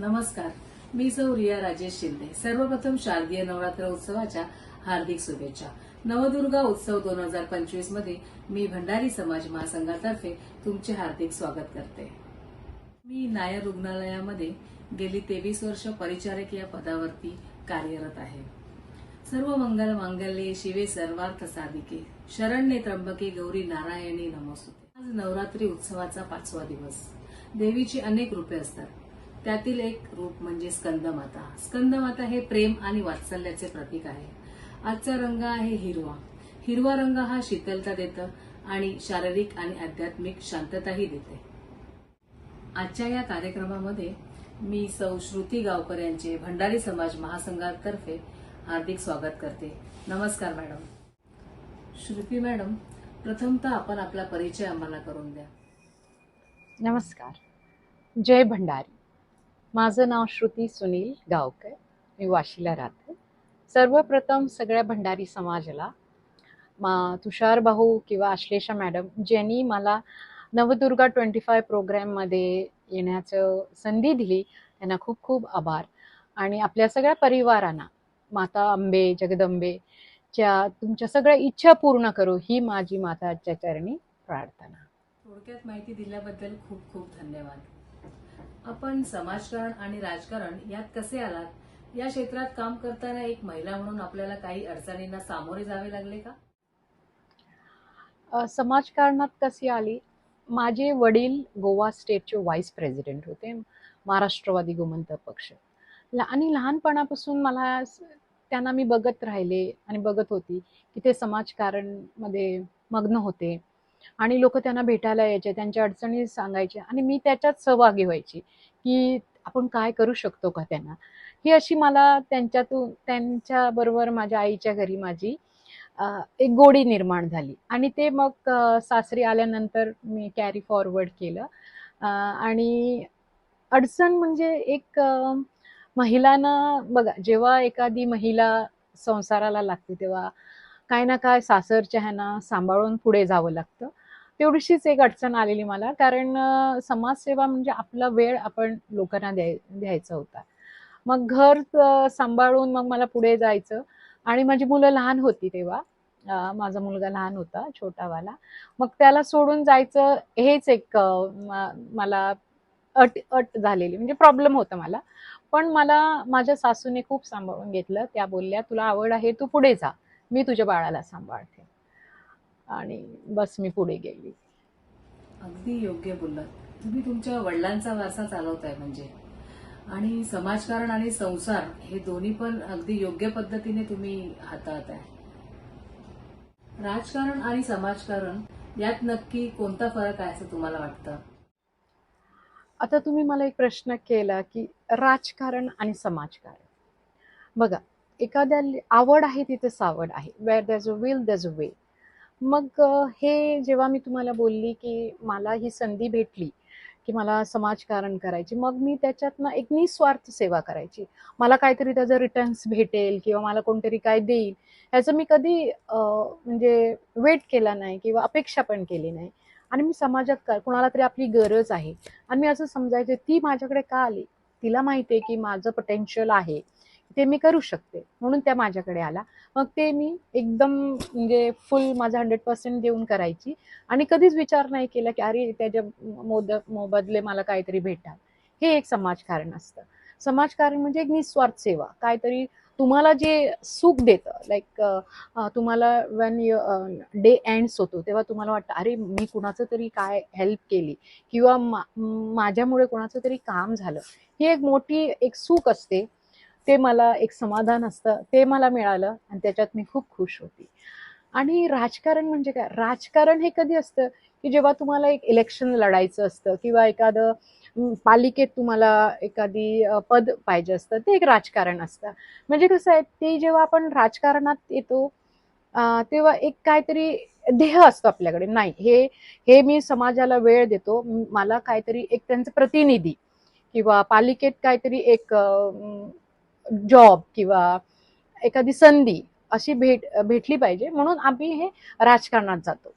नमस्कार. मी सौ रिया राजेश शिंदे. सर्वप्रथम शारदीय नवरात्र उत्सवाच्या हार्दिक शुभेच्छा. नवदुर्गा उत्सव दोन हजार पंचवीसमध्ये मी भंडारी समाज महासंघातर्फे तुमचे हार्दिक स्वागत करते. मी नायर रुग्णालयामध्ये गेली तेवीस वर्ष परिचारक या पदावरती कार्यरत आहे. सर्व मंगल मांगल्ये शिवे सर्वार्थ साधिके. शरण्ये त्र्यंबके गौरी नारायणी नमोस्तुते. आज नवरात्री उत्सवाचा पाचवा दिवस. देवीची अनेक रूपे असतात. त्यातील एक रूप म्हणजे स्कंदमाता. स्कंदमाता हे प्रेम आणि वात्सल्याचे प्रतीक आहे. आजचा रंग आहे हिरवा. हिरवा रंग हा शीतलता देतं आणि शारीरिक आणि आध्यात्मिक शांतताही देते. आजच्या या कार्यक्रमामध्ये मी सौ श्रुती गावकर यांचे भंडारी समाज महासंघातर्फे हार्दिक स्वागत करते. नमस्कार मॅडम. श्रुती मॅडम प्रथमतः आपण आपला परिचय आम्हाला करून द्या. नमस्कार. जय भंडारी. माझं नाव श्रुती सुनील गावकर. मी वाशीला राहते. सर्वप्रथम सगळ्या भंडारी समाजाला मा तुषार भाऊ किंवा आश्लेषा मॅडम ज्यांनी मला नवदुर्गा ट्वेंटी फाय प्रोग्रॅममध्ये येण्याचं संधी दिली त्यांना खूप खूप आभार. आणि आपल्या सगळ्या परिवारांना माता आंबे जगदंबेच्या तुमच्या सगळ्या इच्छा पूर्ण करू ही माझी माताच्या चरणी प्रार्थना. थोडक्यात माहिती दिल्याबद्दल खूप खूप धन्यवाद. आपण समाजकारण आणि राजकारण यात कसे आलात? या क्षेत्रात काम करताना एक महिला म्हणून आपल्याला काही अडचणींना सामोरे जावे लागले का? समाजकारणात कशी आली? माझे वडील गोवा स्टेटचे व्हाईस प्रेसिडेंट होते महाराष्ट्रवादी गोमंतक पक्ष. आणि लहानपणापासून मला त्यांना मी बघत राहिले आणि बघत होती की ते समाजकारणमध्ये मग्न होते. आणि लोक त्यांना भेटायला यायचे त्यांच्या अडचणी सांगायचे आणि मी त्याच्यात सहभागी व्हायची की आपण काय करू शकतो का त्यांना. ही अशी मला त्यांच्यातून त्यांच्याबरोबर माझ्या आईच्या घरी माझी एक गोडी निर्माण झाली. आणि ते मग सासरी आल्यानंतर मी कॅरी फॉरवर्ड केलं. आणि अडचण म्हणजे एक महिलांना बघा जेव्हा एखादी महिला संसाराला लागते तेव्हा काय ना काय सासरच्या ह्यांना सांभाळून पुढे जावं लागतं. तेवढीशीच एक अडचण आलेली मला कारण समाजसेवा म्हणजे आपला वेळ आपण लोकांना द्याय द्यायचा होता. मग घर सांभाळून मग मला पुढे जायचं. आणि माझी मुलं लहान होती तेव्हा माझा मुलगा लहान होता छोटावाला मग त्याला सोडून जायचं हेच एक मला अट अट झालेली. म्हणजे प्रॉब्लेम होता मला. पण मला माझ्या सासूने खूप सांभाळून घेतलं. त्या बोलल्या तुला आवड आहे तू पुढे जा. मी तुझ्या बाळाला सांभाळते. आणि बस मी पुढे गेली. अगदी योग्य बोललात. तुम्ही तुमच्या वडिलांचा वारसा चालवताय म्हणजे. आणि समाजकारण आणि संसार हे दोन्ही पण अगदी योग्य पद्धतीने तुम्ही हाताळत आहे राजकारण आणि समाजकारण यात नक्की कोणता फरक आहे असं तुम्हाला वाटतं? आता तुम्ही मला एक प्रश्न केला की राजकारण आणि समाजकारण. बघा एखाद्या आवड आहे तिथे सावड आहे. Where there's a will there's a way मग हे जेव्हा मी तुम्हाला बोलली की मला ही संधी भेटली की मला समाजकारण करायची मग मी त्याच्यातनं एक निस्वार्थ सेवा करायची. मला काहीतरी त्याचं रिटर्न्स भेटेल किंवा मला कोणतरी काय देईल ह्याचं मी कधी म्हणजे वेट केला नाही किंवा अपेक्षा पण केली नाही. आणि मी समाजात का कुणाला तरी आपली गरज आहे. आणि मी असं समजायचे ती माझ्याकडे का आली? तिला माहिती आहे की माझं पोटेन्शियल आहे. ते मी करू शकते म्हणून त्या माझ्याकडे आला. मग ते मी एकदम म्हणजे फुल माझं हंड्रेड पर्सेंट देऊन करायची. आणि कधीच विचार नाही केला की अरे त्याच्या मोद मोबदले मला काहीतरी भेटाल हे एक समाजकारण असतं. समाजकारण म्हणजे एक निस्वार्थ सेवा. काहीतरी तुम्हाला जे सुख देतं लाईक तुम्हाला वेन डे एंड्स होतो तेव्हा तुम्हाला वाटतं अरे मी कुणाचं तरी काय हेल्प केली? किंवा माझ्यामुळे कुणाचं तरी काम झालं. ही एक मोठी एक सुख असते. ते मला एक समाधान असतं ते मला मिळालं आणि त्याच्यात मी खूप खुश होती. आणि राजकारण म्हणजे काय? राजकारण हे कधी असतं की जेव्हा तुम्हाला एक इलेक्शन लढायचं असतं किंवा एखादं पालिकेत तुम्हाला एखादी पद पाहिजे असतं ते एक राजकारण असतं. म्हणजे कसं आहे ते जेव्हा आपण राजकारणात येतो तेव्हा एक काहीतरी ध्येय असतो आपल्याकडे. नाही हे हे मी समाजाला वेळ देतो मला काहीतरी एक त्यांचं प्रतिनिधी किंवा पालिकेत काहीतरी एक जॉब किंवा एखादी संधी अशी भेट भेटली पाहिजे. म्हणून आम्ही हे राजकारणात जातो.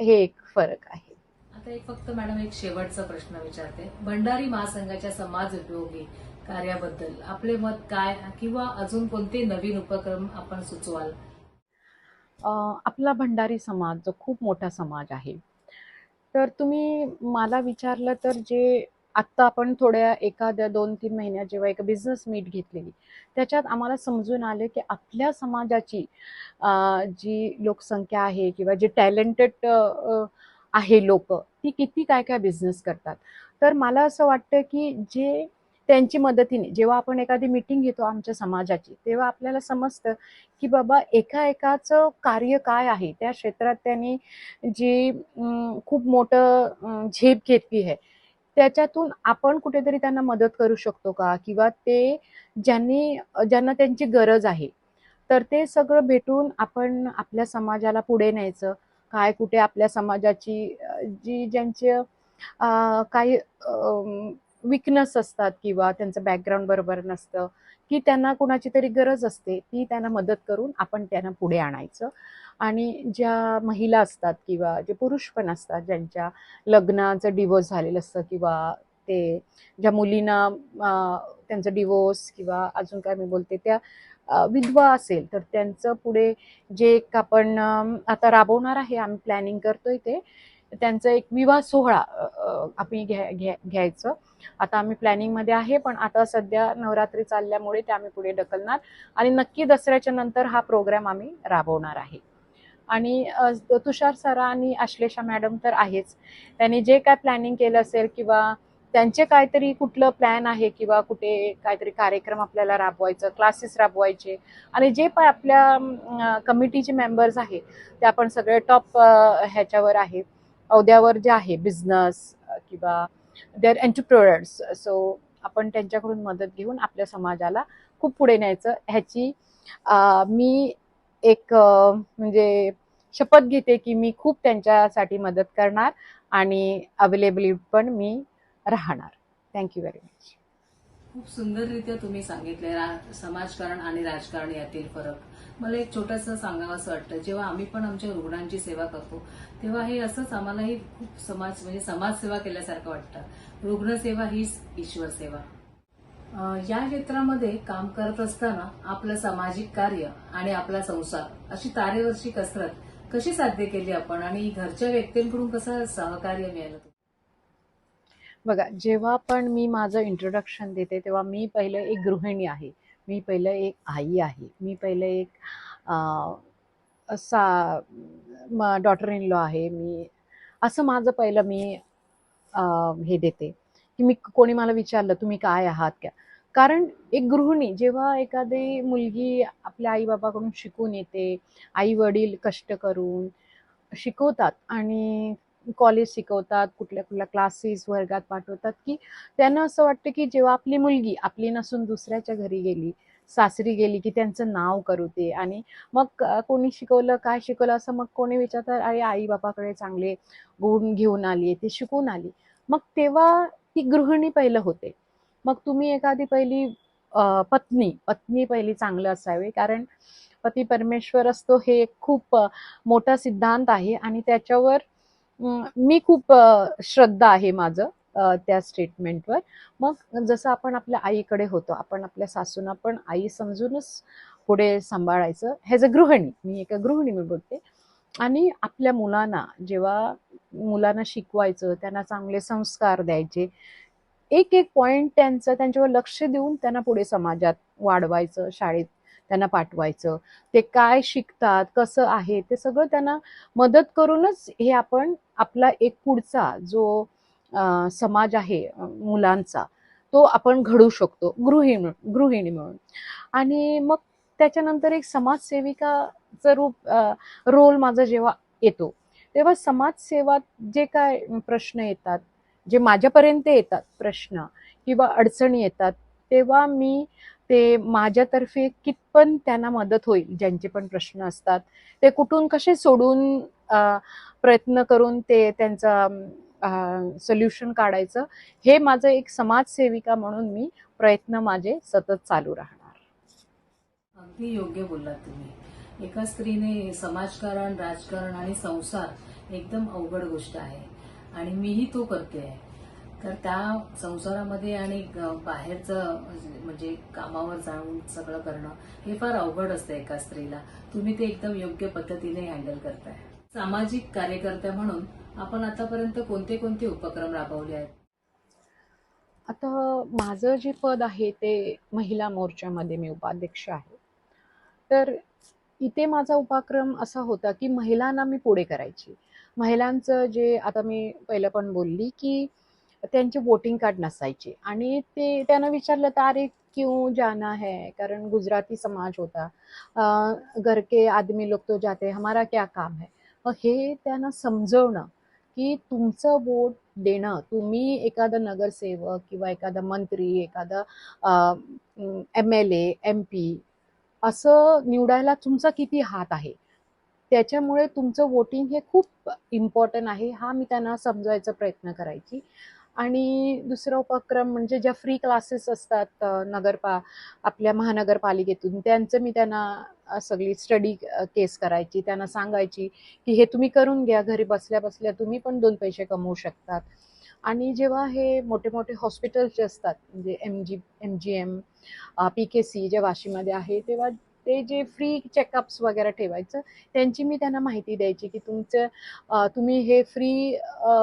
हे एक फरक आहे. आता एक फक्त मॅडम एक शेवटचा प्रश्न विचारते. भंडारी महासंघाच्या समाज उपयोगी कार्याबद्दल आपले मत काय किंवा अजून कोणते नवीन उपक्रम आपण सुचवाल? आपला भंडारी समाज जो खूप मोठा समाज आहे. तर तुम्ही मला विचारलं तर जे आत्ता आपण थोड्या एखाद्या दोन तीन महिन्यात जेव्हा एक बिझनेस मीट घेतलेली त्याच्यात आम्हाला समजून आले की आपल्या समाजाची जी लोकसंख्या आहे किंवा जे टॅलेंटेड आहे लोक ती किती काय काय बिझनेस करतात. तर मला असं वाटतं की जे त्यांची मदतीने जेव्हा आपण एखादी मीटिंग घेतो आमच्या समाजाची तेव्हा आपल्याला समजतं की बाबा एका एकाचं कार्य काय आहे त्या क्षेत्रात त्यांनी जी खूप मोठं झेप घेतली आहे. त्याच्यातून आपण कुठेतरी त्यांना मदत करू शकतो का? किंवा ते ज्यांनी ज्यांना त्यांची गरज आहे तर ते सगळं भेटून आपण आपल्या समाजाला पुढे न्यायचं. काय कुठे आपल्या समाजाची जी ज्यांचे अं, काही विकनेस असतात किंवा त्यांचं बॅकग्राऊंड बरोबर नसतं की त्यांना कुणाची तरी गरज असते ती त्यांना मदत करून आपण त्यांना पुढे आणायचं. आणि ज्या महिला असतात किंवा जे पुरुष पण असतात ज्यांच्या लग्नाचं डिवोर्स झालेलं असतं किंवा ते ज्या मुलींना त्यांचं डिवोर्स किंवा अजून काय मी बोलते त्या विधवा असेल तर त्यांचं पुढे जे आपण आता राबवणार आहे आम्ही प्लॅनिंग करतोय ते त्यांचं एक विवाह सोहळा आम्ही घ्या घ्या घ्यायचं. आता आम्ही प्लॅनिंगमध्ये आहे पण आता सध्या नवरात्री चालल्यामुळे ते आम्ही पुढे ढकलणार. आणि नक्की दसऱ्याच्या नंतर हा प्रोग्राम आम्ही राबवणार आहे. आणि तुषार सरा आणि आश्लेषा मॅडम तर आहेच. त्यांनी जे काय प्लॅनिंग केलं असेल किंवा त्यांचे काहीतरी कुठलं प्लॅन आहे किंवा कुठे काहीतरी कार्यक्रम आपल्याला राबवायचं क्लासेस राबवायचे आणि जे पण आपल्या कमिटीचे मेंबर्स आहे ते आपण सगळे टॉप ह्याच्यावर आहेत औद्यावर जे आहे बिझनेस किंवा दे आर एंटरप्रोनर्स सो आपण त्यांच्याकडून मदत घेऊन आपल्या समाजाला खूप पुढे न्यायचं. ह्याची मी एक म्हणजे शपथ घेते की मी खूप त्यांच्यासाठी मदत करणार आणि अवेलेबिलिटी पण मी राहणार. थँक्यू व्हेरी मच खूप सुंदररित्या तुम्ही सांगितले रा- समाजकारण आणि राजकारण यातील फरक. मला एक छोटंसं सांगावं असं वाटतं जेव्हा आम्ही पण आमच्या रुग्णांची सेवा करतो तेव्हा हे असंच आम्हालाही खूप समाज म्हणजे समाजसेवा केल्यासारखं वाटतं. रुग्णसेवा हीच ईश्वर सेवा. या क्षेत्रामध्ये काम करत असताना आपलं सामाजिक कार्य आणि आपला संसार अशी तारेवरची कसरत कशी साध्य केली आपण आणि घरच्या व्यक्तींकडून कसं सहकार्य मिळालं? बघा जेव्हा पण मी माझं इंट्रोडक्शन देते तेव्हा मी पहिलं एक गृहिणी आहे. मी पहिलं एक आई आहे. मी पहिलं एक अं, सा डॉटर इन लॉ आहे. मी असं माझं पहिलं मी हे देते. की मी कोणी मला विचारलं तुम्ही काय आहात का कारण एक गृहिणी जेव्हा एखादी मुलगी आपल्या आईबाबाकडून शिकून येते आई वडील कष्ट करून शिकवतात आणि कॉलेज शिकवतात कुठल्या कुठल्या क्लासेस वर्गात पाठवतात की त्यांना असं वाटतं की जेव्हा आपली मुलगी आपली नसून दुसऱ्याच्या घरी गेली सासरी गेली की त्यांचं नाव करू ते आणि मग कोणी शिकवलं काय शिकवलं असं मग कोणी विचारतात अरे आई बापाकडे चांगले गुण घेऊन आली ते शिकून आली. मग तेव्हा ती गृहिणी पहिलं होते. मग तुम्ही एखादी पहिली पत्नी पत्नी पहिली चांगलं असावे कारण पती परमेश्वर असतो हे एक खूप मोठा सिद्धांत आहे आणि त्याच्यावर मी खूप श्रद्धा आहे माझं त्या स्टेटमेंटवर मग जसं आपण आपल्या आईकडे होतो आपण आपल्या सासूना पण आई समजूनच पुढे सांभाळायचं. ह्याज अ गृहिणी मी एका गृहिणी मी बोलते. आणि आपल्या मुलांना जेव्हा मुलांना शिकवायचं त्यांना चांगले संस्कार द्यायचे एक एक पॉइंट त्यांचं त्यांच्यावर लक्ष देऊन त्यांना पुढे समाजात वाढवायचं शाळेत त्यांना पाठवायचं. ते काय शिकतात कसं आहे ते सगळं त्यांना मदत करूनच हे आपण आपला एक पुढचा जो समाज आहे मुलांचा तो आपण घडू शकतो गृहिणी गृहिणी म्हणून. आणि मग त्याच्यानंतर एक समाजसेविकाचं रूप रोल माझा जेव्हा येतो तेव्हा समाजसेवा जे काय प्रश्न येतात जे माझ्यापर्यंत येतात प्रश्न किंवा अडचणी येतात तेव्हा मी ते माझ्यातर्फे कितपण त्यांना मदत होईल ज्यांचे पण प्रश्न असतात ते कुठून कसे सोडून प्रयत्न करून ते त्यांचा सोल्युशन काढायचं हे माझं एक समाजसेविका म्हणून मी प्रयत्न माझे सतत चालू राहणार. अगदी योग्य बोललात तुम्ही. एका स्त्रीने समाजकारण राजकारण आणि संसार एकदम अवघड गोष्ट आहे. आणि मीही तो करते आहे तर त्या संसारामध्ये आणि बाहेरचं म्हणजे कामावर जाऊन सगळं करणं हे फार अवघड असतं एका स्त्रीला. तुम्ही ते एकदम योग्य पद्धतीने हँडल करताय. सामाजिक कार्यकर्त्या म्हणून आपण आतापर्यंत कोणते कोणते उपक्रम राबवले आहेत? आता माझं जे पद आहे ते महिला मोर्चामध्ये मी उपाध्यक्ष आहे. तर इथे माझा उपक्रम असा होता की महिलांना मी पुढे करायची. महिलांचं जे आता मी पहिलं पण बोलली की त्यांचे वोटिंग कार्ड नसायचे. आणि ते त्यांना विचारलं तर अरे क्यों जाना है? कारण गुजराती समाज होता. अं, घर के आदमी लोक तो जाते हमारा क्या काम है? हे त्यांना समजवणं की तुमचं वोट देणं तुम्ही एखादा नगरसेवक किंवा एखादा मंत्री एखादा M L A M P असं निवडायला तुमचा किती हात आहे? त्याच्यामुळे तुमचं वोटिंग हे खूप इम्पॉर्टंट आहे. हा मी त्यांना समजवायचा प्रयत्न करायची. आणि दुसरा उपक्रम म्हणजे ज्या फ्री क्लासेस असतात नगरपा आपल्या महानगरपालिकेतून त्यांचं मी त्यांना सगळी स्टडी केस करायची त्यांना सांगायची की हे तुम्ही करून घ्या घरी बसल्या बसल्या तुम्ही पण दोन पैसे कमवू शकतात. आणि जेव्हा हे मोठे मोठे हॉस्पिटल्स जे असतात म्हणजे M G M G M P K C जे वाशीमध्ये आहे तेव्हा ते जे फ्री चेकअप्स वगैरे ठेवायचं त्यांची मी त्यांना माहिती द्यायची की तुमचं तुम्ही हे फ्री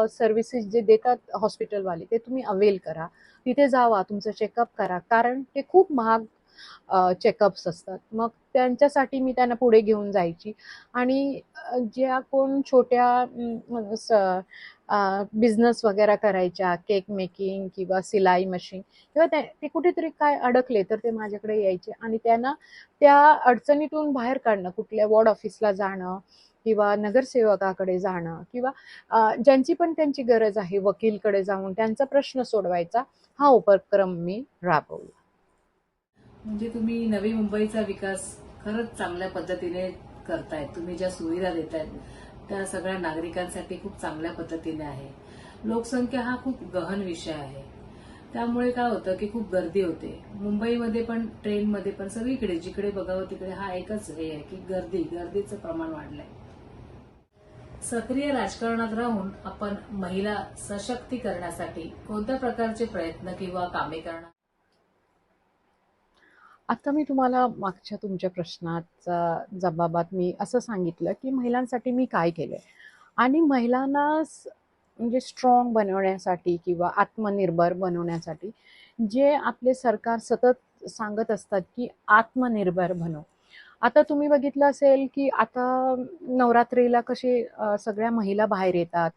सर्व्हिसेस जे देतात हॉस्पिटलवाले ते तुम्ही अवेल करा. तिथे जावा तुमचं चेकअप करा. कारण ते खूप महाग चेकअप्स असतात. मग त्यांच्यासाठी मी त्यांना पुढे घेऊन जायची. आणि ज्या कोण छोट्या बिझनेस वगैरे करायच्या केक मेकिंग किंवा सिलाई मशीन किंवा ते ते कुठेतरी काय अडकले तर ते माझ्याकडे यायचे. आणि त्यांना त्या अडचणीतून बाहेर काढणं कुठल्या वॉर्ड ऑफिसला जाणं किंवा नगरसेवकाकडे जाणं किंवा ज्यांची पण त्यांची गरज आहे वकीलकडे जाऊन त्यांचा प्रश्न सोडवायचा हा उपक्रम मी राबवला. म्हणजे तुम्ही नवी मुंबईचा विकास खरंच चांगल्या पद्धतीने करतायत तुम्ही ज्या सुविधा देतायत त्या सगळ्या नागरिकांसाठी खूप चांगल्या पद्धतीने आहे. लोकसंख्या हा खूप गहन विषय आहे. त्यामुळे काय होतं की खूप गर्दी होते. मुंबईमध्ये पण ट्रेनमध्ये पण सगळीकडे जिकडे बघावं तिकडे हा एकच हे आहे की गर्दी गर्दीचं प्रमाण वाढलंय. सक्रिय राजकारणात राहून आपण महिला सशक्तीकरणासाठी कोणत्या प्रकारचे प्रयत्न किंवा कामे करणार? आता मी तुम्हाला मागच्या तुमच्या प्रश्नाचा जबाबात मी असं सांगितलं की महिलांसाठी मी काय केलं आहे आणि महिलांना म्हणजे स्ट्रॉंग बनवण्यासाठी किंवा आत्मनिर्भर बनवण्यासाठी जे आपले सरकार सतत सांगत असतात की आत्मनिर्भर बनव. आता तुम्ही बघितलं असेल की आता नवरात्रीला कसे सगळ्या महिला बाहेर येतात.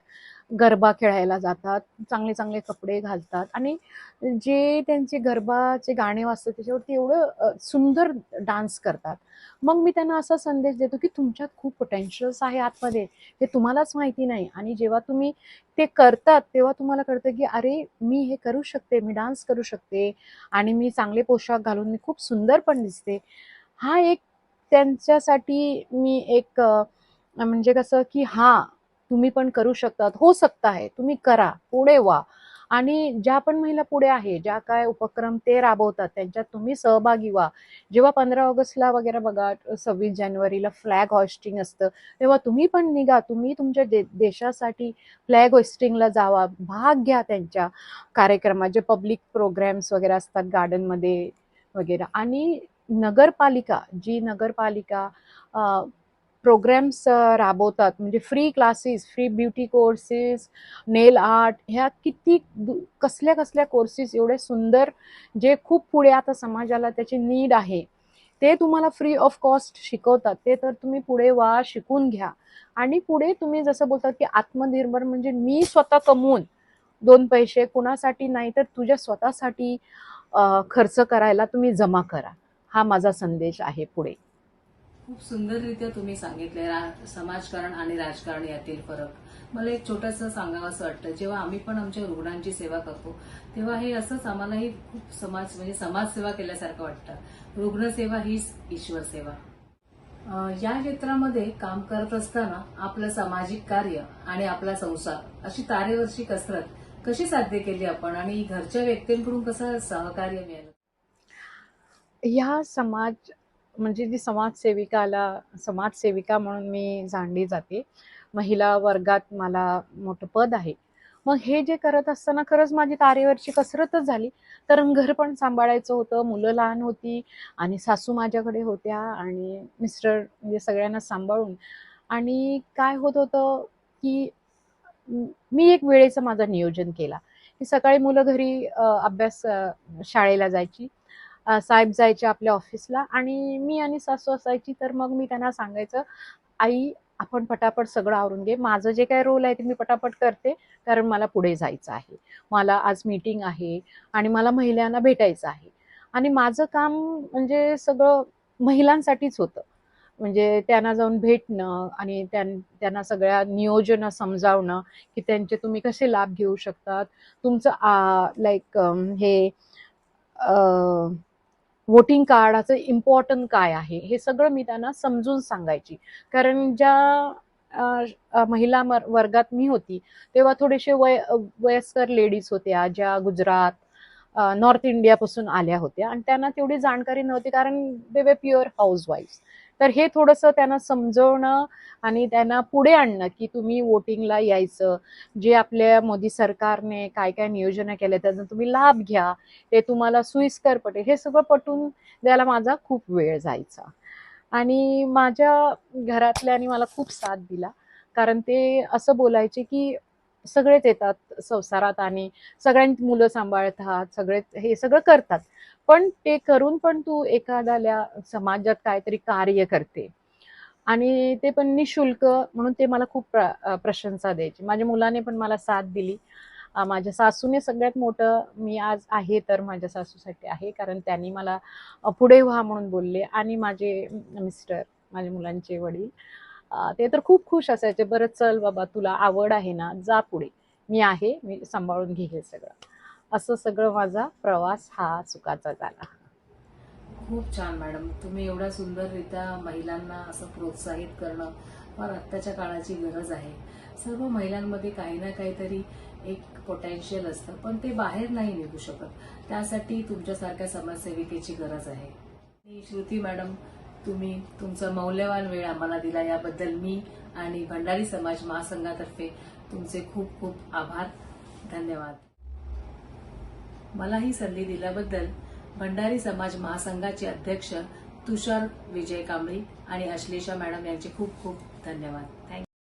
गरबा खेळायला जातात चांगले चांगले कपडे घालतात आणि जे त्यांचे गरबाचे गाणे वाजतात त्याच्यावरती एवढं सुंदर डान्स करतात. मग मी त्यांना असा संदेश देतो की तुमच्यात खूप पोटेन्शियल्स आहे आतमध्ये हे तुम्हालाच माहिती नाही आणि जेव्हा तुम्ही ते करतात तेव्हा तुम्हाला कळतं की अरे मी हे करू शकते मी डान्स करू शकते आणि मी चांगले पोशाख घालून मी खूप सुंदर पण दिसते. हा एक त्यांच्यासाठी मी एक म्हणजे कसं की हा तुम्ही पण करू शकतात. हो सकता आहे. तुम्ही करा. पुढे व्हा आणि ज्या पण महिला पुढे आहे ज्या काय उपक्रम ते राबवतात त्यांच्यात तुम्ही सहभागी व्हा. जेव्हा पंधरा ऑगस्टला वगैरे बघा सव्वीस जानेवारीला फ्लॅग हॉस्टिंग असतं तेव्हा तुम्ही पण निघा. तुम्ही तुमच्या दे देशासाठी फ्लॅग होस्टिंगला जावा. भाग घ्या त्यांच्या कार्यक्रमात जे पब्लिक प्रोग्रॅम्स वगैरे असतात गार्डनमध्ये वगैरे. आणि नगरपालिका जी नगरपालिका प्रोग्रॅम्स राबवतात. म्हणजे free classes free beauty courses nail art ह्या किती दु- कसल्या कसल्या कोर्सेस एवढे सुंदर जे खूप पुढे आता समाजाला त्याची नीड आहे. ते तुम्हाला फ्री ऑफ कॉस्ट शिकवतात. ते तर तुम्ही पुढे वा शिकून घ्या. आणि पुढे तुम्ही जसं बोलतात की आत्मनिर्भर म्हणजे मी स्वतः कमवून दोन पैसे कुणासाठी नाही तर तुझ्या स्वतःसाठी खर्च करायला तुम्ही जमा करा. हा माझा संदेश आहे पुढे. खूप सुंदररित्या तुम्ही सांगितले रा- समाजकारण आणि राजकारण यातील फरक. मला एक छोटंसं सांगावं असं वाटतं जेव्हा आम्ही पण आमच्या रुग्णांची सेवा करतो तेव्हा हे असंच आम्हालाही खूप समाज म्हणजे समाजसेवा केल्यासारखं वाटतं. रुग्णसेवा हीच ईश्वर सेवा. या क्षेत्रामध्ये काम करत असताना आपलं सामाजिक कार्य आणि आपला संसार अशी तारेवरची कसरत कशी साध्य केली आपण आणि घरच्या व्यक्तींकडून कसं सहकार्य मिळालं? ह्या समाज म्हणजे जी समाजसेविकाला समाजसेविका म्हणून मी जाणली जाते महिला वर्गात मला मोठं पद आहे. मग हे जे करत असताना खरंच माझी तारेवरची कसरतच झाली. कारण घर पण सांभाळायचं होतं मुलं लहान होती आणि सासू माझ्याकडे होत्या आणि मिस्टर म्हणजे सगळ्यांना सांभाळून. आणि काय होत होतं की मी एक वेळेचं माझं नियोजन केला. की सकाळी मुलं घरी अभ्यास शाळेला जायची. साहेब जायचे आपल्या ऑफिसला आणि मी आणि सासू असायची तर मग मी त्यांना सांगायचं आई आपण पटापट सगळं आवरून घे. माझं जे काय रोल आहे ते मी पटापट करते कारण मला पुढे जायचं आहे. मला आज मीटिंग आहे आणि मला महिलांना भेटायचं आहे. आणि माझं काम म्हणजे सगळं महिलांसाठीच होतं. म्हणजे त्यांना जाऊन भेटणं आणि त्यां त्यांना सगळ्या नियोजन समजावणं की त्यांचे तुम्ही कसे लाभ घेऊ शकतात? तुमचं लाईक हे वोटिंग कार्डाचं इम्पॉर्टंट काय आहे हे सगळं मी त्यांना समजून सांगायची. कारण ज्या महिला वर्गात मी होती तेव्हा थोडेसे वय वयस्कर लेडीज होत्या ज्या गुजरात नॉर्थ इंडियापासून आल्या होत्या. आणि त्यांना तेवढी जाणकारी नव्हती कारण they were pure housewife तर हे थोडंसं त्यांना समजवणं आणि त्यांना पुढे आणणं की तुम्ही वोटिंगला यायचं. जे आपल्या मोदी सरकारने काय काय नियोजनं केल्या त्याचा तुम्ही लाभ घ्या. ते तुम्हाला सुईस्कर पटेल हे सगळं पटून द्यायला माझा खूप वेळ जायचा. आणि माझ्या घरातल्यानी मला खूप साथ दिला. कारण ते असं बोलायचे की सगळेच येतात संसारात आणि सगळ्यांची मुलं सांभाळतात सगळे हे सगळं करतात. पण ते करून पण तू एखाद्याला समाजात काहीतरी कार्य करते. आणि ते पण निशुल्क म्हणून ते मला खूप प्र प्रशंसा द्यायची. माझ्या मुलाने पण मला साथ दिली. माझ्या सासूने सगळ्यात मोठं मी आज आहे तर माझ्या सासूसाठी आहे कारण त्यांनी मला पुढे व्हा म्हणून बोलले. आणि माझे मिस्टर माझ्या मुलांचे वडील ते तर खूप खुश असायचे. बरं चल बाबा तुला आवड आहे ना जा पुढे. मी आहे मी सांभाळून घे हे सगळं. असं सगळं माझा प्रवास हा चुकाचा झाला. खूप छान मॅडम. तुम्ही एवढ्या सुंदररित्या महिलांना असं प्रोत्साहित करणं फार आत्ताच्या काळाची गरज आहे. सर्व महिलांमध्ये काही ना काहीतरी एक पोटेन्शियल असतं पण ते बाहेर नाही निघू शकत. त्यासाठी तुमच्यासारख्या समाजसेविकेची गरज आहे. श्रुती मॅडम तुम्ही तुमचा मौल्यवान वेळ आम्हाला दिला याबद्दल मी आणि भंडारी समाज महासंघातर्फे तुमचे खूप खूप आभार. धन्यवाद. मला ही संधी दिल्याबद्दल भंडारी समाज महासंघाचे अध्यक्ष तुषार विजय कांबळी आणि अश्लेषा मॅडम यांचे खूप खूप धन्यवाद. थँक्यू